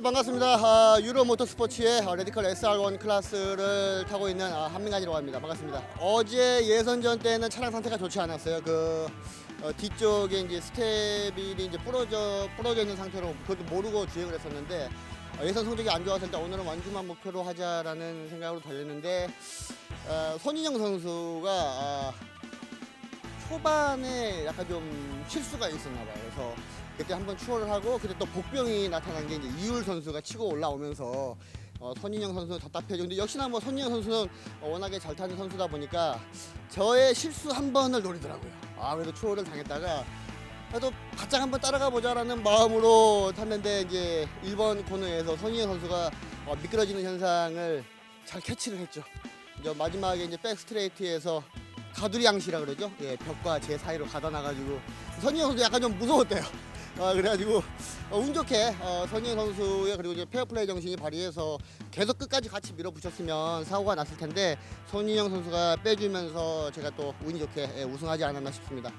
네 반갑습니다. 아, 유로 모터스포츠의 어, 레디컬 SR1 클래스를 타고 있는 아, 한민관이라고 합니다. 반갑습니다. 어제 예선전 때는 차량 상태가 좋지 않았어요. 그 어, 뒤쪽에 이제 스테빌이 이제 부러져 부러져 있는 상태로 그것도 모르고 주행을 했었는데 어, 예선 성적이 안 좋아서 일단 오늘은 완주만 목표로 하자라는 생각으로 달렸는데 어, 손인영 선수가 아, 초반에 약간 좀 실수가 있었나 봐요. 그래서 그때 한번 추월을 하고 그때 또 복병이 나타난 게 이제 이율 선수가 치고 올라오면서 어, 손인영 선수는 답답해져. 근데 역시나 뭐 손인영 선수는 어, 워낙에 잘 타는 선수다 보니까 저의 실수 한 번을 노리더라고요. 아 그래도 추월을 당했다가 그래도 바짝 한번 따라가 보자라는 마음으로 탔는데 이제 1번 코너에서 손인영 선수가 어, 미끄러지는 현상을 잘 캐치를 했죠. 이제 마지막에 이제 백 스트레이트에서 가두리 양시라 그러죠. 예, 벽과 제 사이로 가다 나가지고 선희 선수 약간 좀 무서웠대요. 아, 그래가지고 어, 운 좋게 어, 선희 선수의 그리고 이제 페어플레이 정신이 발휘해서 계속 끝까지 같이 밀어붙였으면 사고가 났을 텐데 손인영 선수가 빼주면서 제가 또 운이 좋게 예, 우승하지 않았나 싶습니다.